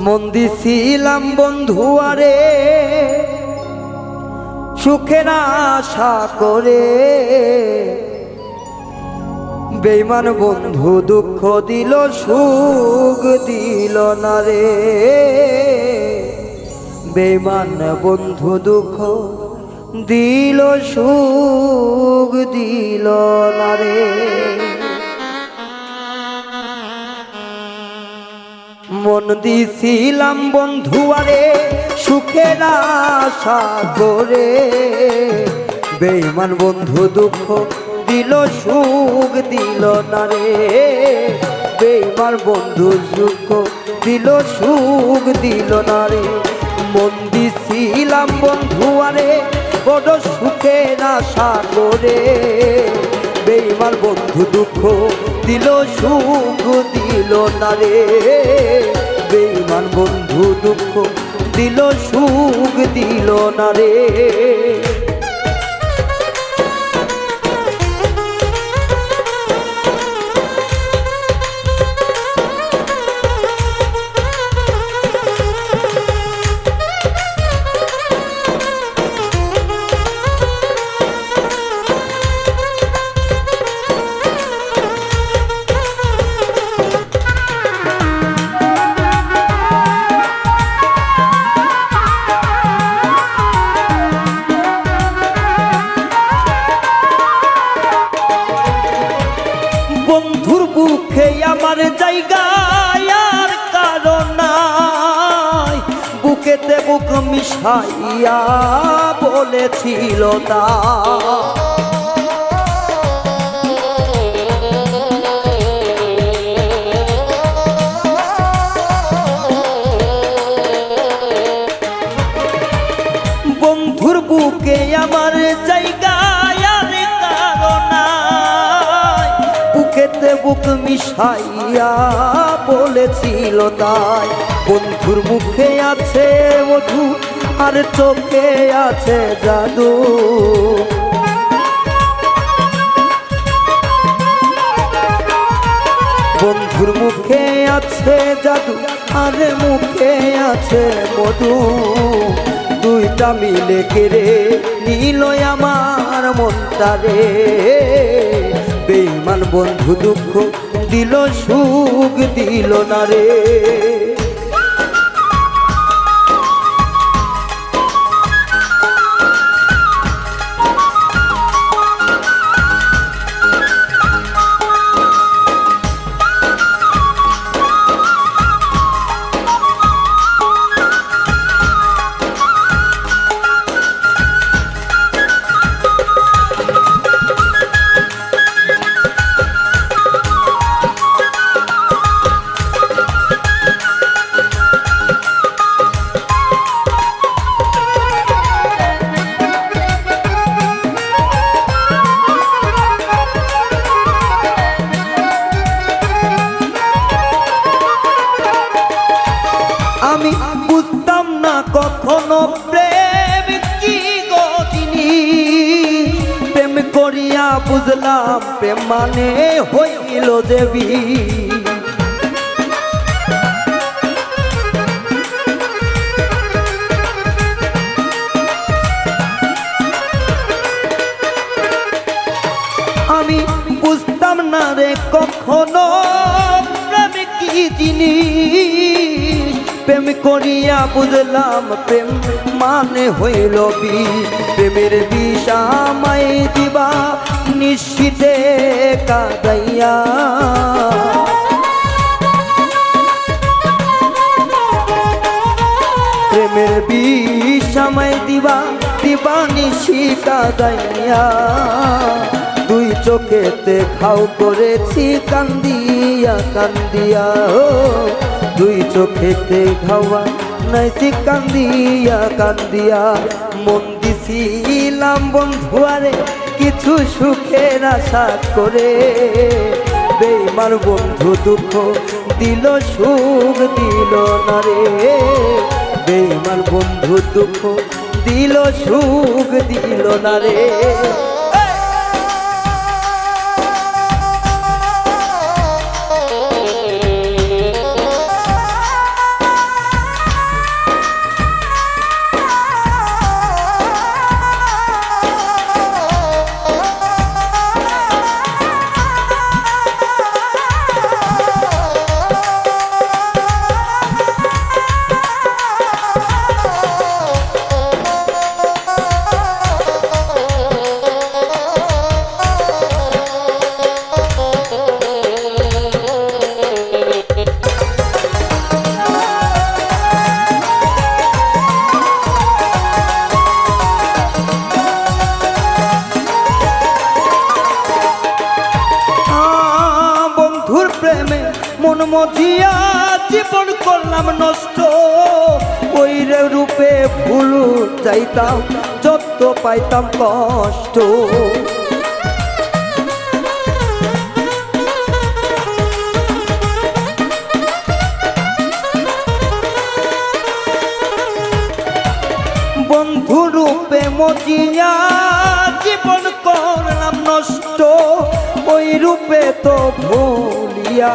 মন দিছিলাম বন্ধু আরে, সুখের আশা করে। বেইমান বন্ধু দুঃখ দিল, সুখ দিল না রে। বেইমান বন্ধু দুঃখ দিল, সুখ দিল না রে। মন দিছিলাম বন্ধু আরে সুখের আশা করে বেইমান বন্ধু দুঃখ দিল, সুখ দিল না রে। বেইমান বন্ধু সুখ দিল সুখ দিল না রে। মন দিছিলাম বন্ধু আরে, বড় সুখের আশা করে বেইমার বন্ধু দুঃখ দিল সুখ দিল না রে বেইমান বন্ধু দুঃখ দিল সুখ দিল না রে বুক মিশাইয়া বলেছিল তা। বুক মিশাইয়া বলেছিল তাই। বন্ধুর মুখে আছে মধু, আর চোখে আছে জাদু। বন্ধুর মুখে আছে জাদু, আর মুখে আছে মধু। দুইটা মিলে কেড়ে নিল আমার মনটা রে। বেইমান বন্ধু দুঃখ দিল সুখ দিল না রে। বুঝতাম না কখনো প্রেম কি গো জিনিস প্রেম করিয়া বুঝলাম প্রেম মানে হইল দেবী। প্রেম করিয়া বুঝলাম প্রেম মানে হইল বি প্রেমের বিষ আমায় দিবা, নিশ্চিতে কাদাইয়া। প্রেমের বিষামাই দিবা দিবা নিশিকা দাইয়া দুই চোখেতে খাও করেছি, কান্দিয়া কান্দিয়া। দুই চোখেতে খাওয়া নাইছি কান্দিয়া কান্দিয়া মন দিছিলাম বন্ধুয়ারে, কিছু সুখের আশা করে। বেমার বন্ধু দুঃখ দিল, সুখ দিল না রে। বেমার বন্ধু দুঃখ দিল, সুখ দিল না রে। মজিয়া জীবন করলাম নষ্ট। ওই রূপে ভুল যাইতাম যত পাইতাম কষ্ট। বন্ধু রূপে মজিয়া জীবন করলাম নষ্ট। ওই রূপে তো ভুলিয়া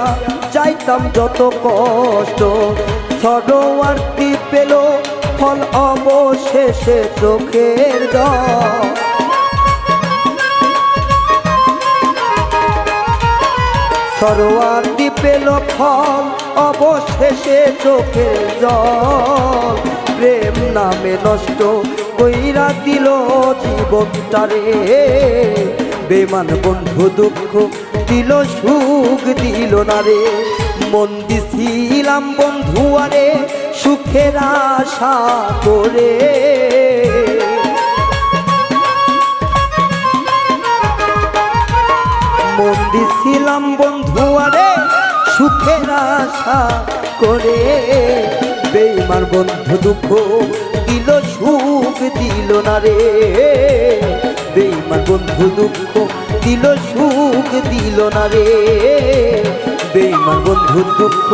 চাইতাম যত কষ্ট। সরোয়ার্তি পেল ফল অবশেষে চোখের জল। সরোয়ার্তি পেল ফল অবশেষে চোখের জল। প্রেম নামে নষ্ট কইরা দিল জীবনটারে বেমান বন্ধু দুঃখ দিল, সুখ দিল না রে। মন দিছিলাম বন্ধু আরে, সুখের আশা করে। মন দিছিলাম বন্ধু আরে, সুখের আশা করে। বেমার বন্ধু দুঃখ দিল, সুখ দিল না রে। বেমার বন্ধু দুঃখ দিল, সুখ দিল না রে। বেমার বন্ধুর দুঃখ,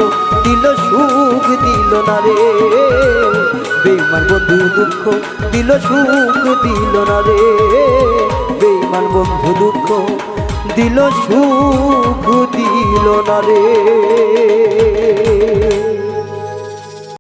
দিল সুখ, দিল না রে। বেইমান বন্ধু দুঃখ, দিল সুখ, দিল না রে। বেইমান বন্ধু দুঃখ, দিল সুখ, দিল না রে।